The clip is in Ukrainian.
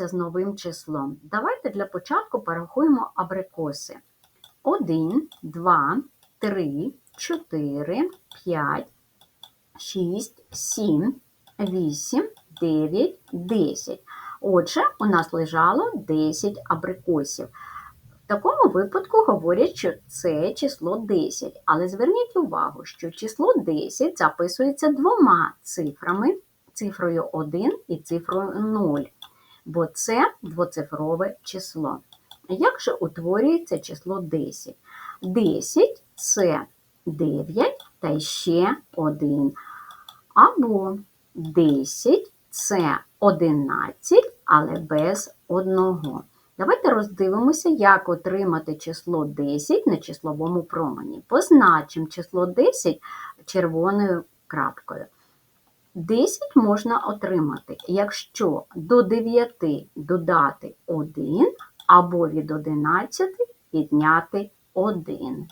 знайомимося з новим числом. Давайте для початку порахуємо абрикоси. 1, 2, 3, 4, 5, 6, 7, 8, 9, 10. Отже, у нас лежало 10 абрикосів. В такому випадку говорять, що це число 10. Але зверніть увагу, що число 10 записується двома цифрами, цифрою 1 і цифрою 0, бо це двоцифрове число. Як же утворюється число 10? 10 це 9 та ще 1. Або 10 це 11, але без одного. Давайте роздивимося, як отримати число 10 на числовому промені. Позначимо число 10 червоною крапкою. 10 можна отримати, якщо до 9 додати 1 або від 11 відняти 1.